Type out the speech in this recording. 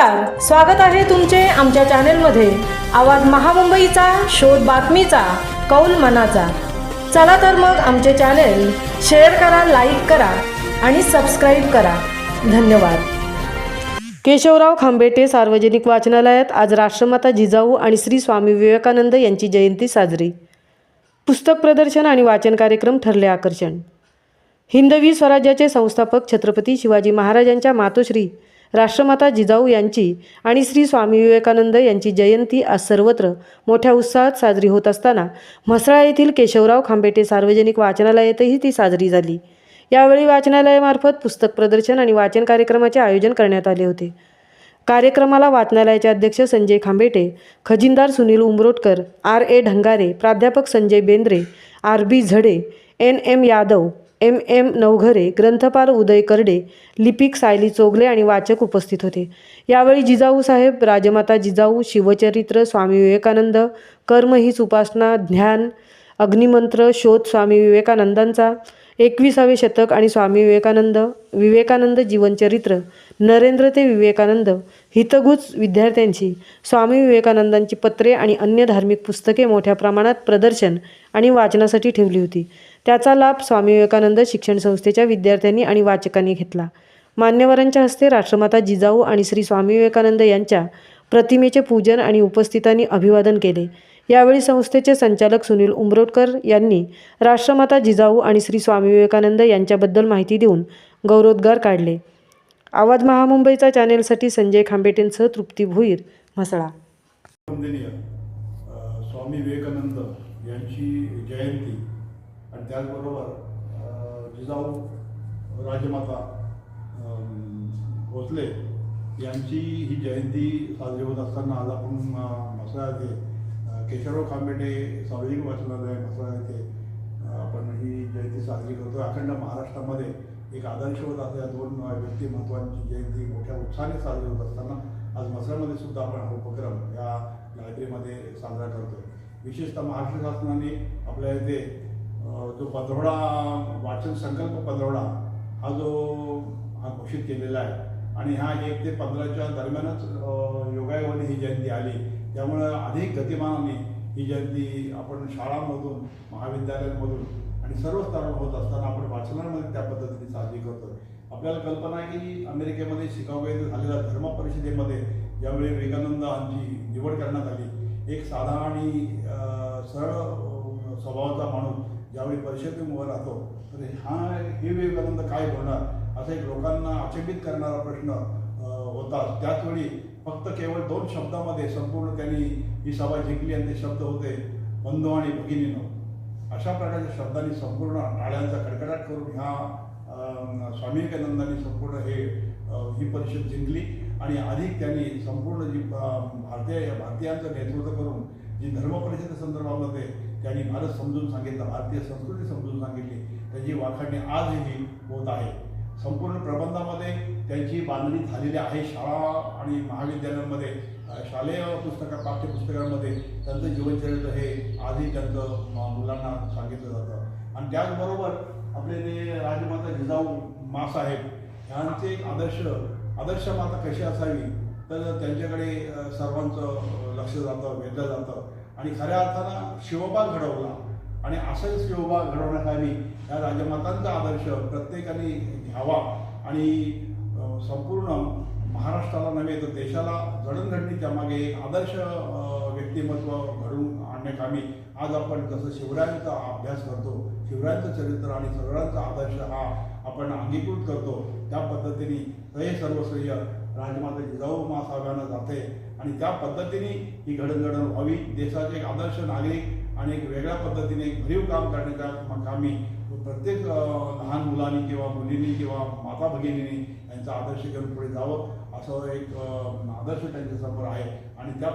नमस्कार स्वागत आहे तुमचे आमच्या चॅनेलमध्ये. आवाज महामुंबईचा शोध बातमीचा कौल मनाचा. चला तर मग आमचे चॅनेल शेअर करा लाईक करा आणि सबस्क्राईब करा. धन्यवाद. केशवराव खांबेटे सार्वजनिक वाचनालयात आज राष्ट्रमाता जिजाऊ आणि श्री स्वामी विवेकानंद यांची जयंती साजरी. पुस्तक प्रदर्शन आणि वाचन कार्यक्रम ठरले आकर्षण. हिंदवी स्वराज्याचे संस्थापक छत्रपती शिवाजी महाराजांच्या मातोश्री राष्ट्रमाता जिजाऊ यांची आणि श्री स्वामी विवेकानंद यांची जयंती आज सर्वत्र मोठ्या उत्साहात साजरी होत असताना म्हसळा येथील केशवराव खांबेटे सार्वजनिक वाचनालयातही ती साजरी झाली. यावेळी वाचनालयामार्फत पुस्तक प्रदर्शन आणि वाचन कार्यक्रमाचे आयोजन करण्यात आले होते. कार्यक्रमाला वाचनालयाचे अध्यक्ष संजय खांबेटे खजिनदार सुनील उमरोटकर आर ए ढंगारे प्राध्यापक Sanjay Bendre R B Zade N M Yadav M M Navghare ग्रंथपाल Uday Karde लिपिक सायली चोगले आणि वाचक उपस्थित होते. यावेळी जिजाऊ साहेब राजमाता जिजाऊ शिवचरित्र स्वामी विवेकानंद कर्म हीच उपासना ध्यान अग्निमंत्र शोध स्वामी विवेकानंदांचा एकविसावे शतक आणि स्वामी विवेकानंद विवेकानंद जीवनचरित्र नरेंद्र ते विवेकानंद हितगुज विद्यार्थ्यांची स्वामी विवेकानंदांची पत्रे आणि अन्य धार्मिक पुस्तके मोठ्या प्रमाणात प्रदर्शन आणि वाचनासाठी ठेवली होती. त्याचा लाभ स्वामी विवेकानंद शिक्षण संस्थेच्या विद्यार्थ्यांनी आणि वाचकांनी घेतला. मान्यवरांच्या हस्ते राष्ट्रमाता जिजाऊ आणि श्री स्वामी विवेकानंद यांच्या प्रतिमेचे पूजन आणि उपस्थितांनी अभिवादन केले. यावेळी संस्थेचे संचालक सुनील उमरोटकर यांनी राष्ट्रमाता जिजाऊ आणि श्री स्वामी विवेकानंद यांच्याबद्दल माहिती देऊन गौरवोद्गार काढले. आवाज महामुंबईचा चॅनेलसाठी संजय खांबेटेंसह तृप्ती भुईर म्हसळा. स्वामी विवेकानंद यांची जयंती आणि त्याचबरोबर जिजाऊ राजमाता भोसले यांची ही जयंती साजरी होत असताना आज आपण म्हसळा येथे केशवराव खांबेटे सार्वजनिक वाचनालय मसरा येथे आपण ही जयंती साजरी करतो. अखंड महाराष्ट्रामध्ये एक आदर्शवत असलेल्या दोन व्यक्ती महत्त्वांची जयंती मोठ्या उत्साहाने साजरी होत असताना आज मसळमध्ये सुद्धा आपण हा उपक्रम या लायब्ररीमध्ये साजरा करतो विशेषतः महाराष्ट्र शासनाने आपल्या इथे जो पंधरवडा वाचन संकल्प पंधरवडा हा जो हा घोषित केलेला आहे. आणि हा एक ते पंधराच्या दरम्यानच योगायोगाने ही जयंती आली. त्यामुळं अधिक गतिमानाने ही जयंती आपण शाळांमधून महाविद्यालयांमधून आणि सर्व स्तरावर होत असताना आपण वाचनांमध्ये त्या पद्धतीने साजरी करतो. आपल्याला कल्पना आहे की अमेरिकेमध्ये शिकागो येथे झालेल्या धर्म परिषदेमध्ये ज्यावेळी विवेकानंदांची निवड करण्यात आली एक साधा आणि सरळ स्वभावाचा माणूस ज्यावेळी परिषदेमुळे उभा राहतो तर हा हे विवेकानंद काय बोलणार? असा एक लोकांना अचंबित करणारा प्रश्न होता. त्याचवेळी फक्त केवळ दोन शब्दामध्ये संपूर्ण त्यांनी ही सभा जिंकली आणि ते शब्द होते बंधू आणि भगिनीनो. अशा प्रकारच्या शब्दांनी संपूर्ण टाळ्यांचा कडकडाट करून ह्या स्वामी विवेकानंदांनी संपूर्ण हे ही परिषद जिंकली आणि अधिक त्यांनी संपूर्ण जी भारतीय भारतीयांचं नेतृत्व करून जी धर्म परिषदे संदर्भामध्ये त्यांनी भारत समजून सांगितलं भारतीय संस्कृती समजून सांगितली त्याची वाखाणी आजही होत आहे. संपूर्ण प्रबंधामध्ये त्यांची बांधणी झालेली आहे. शाळा आणि महाविद्यालयांमध्ये शालेय पुस्तक पाठ्यपुस्तकांमध्ये त्यांचं जीवनचरित्र हे आधी त्यांचं मुलांना सांगितलं जातं. आणि त्याचबरोबर आपले जे राजमाता जिजाऊ मासाहेब यांचे एक आदर्श आदर्श माता कशी असावी? तर त्यांच्याकडे सर्वांचं लक्ष जातं वेधलं जातं. आणि खऱ्या अर्थानं शिवबा घडवला. आणि असंच योगा घडवण्यासाठी या राजमातांचा आदर्श प्रत्येकाने घ्यावा. आणि संपूर्ण महाराष्ट्राला नव्हे तर देशाला जडणघडणीच्या मागे एक आदर्श व्यक्तिमत्व घडवून आणण्याकामी आज आपण जसं शिवरायांचा अभ्यास करतो शिवरायांचं चरित्र आणि सगळ्यांचा आदर्श हा आपण अंगीकृत करतो त्या पद्धतीने हे सर्वश्रेय राजमाता जिजाऊ मासाहेबांना जाते. आणि त्या पद्धतीने ही घडणघडण व्हावी. देशाचे एक आदर्श नागरिक आणि एक वेगळ्या पद्धतीने एक भरीव काम करण्याच्या कामी प्रत्येक लहान मुलांनी किंवा मुलींनी किंवा माता भगिनींनी यांचा आदर्श घेऊन पुढे जावं. असं एक आदर्श त्यांच्यासमोर आहे. आणि त्या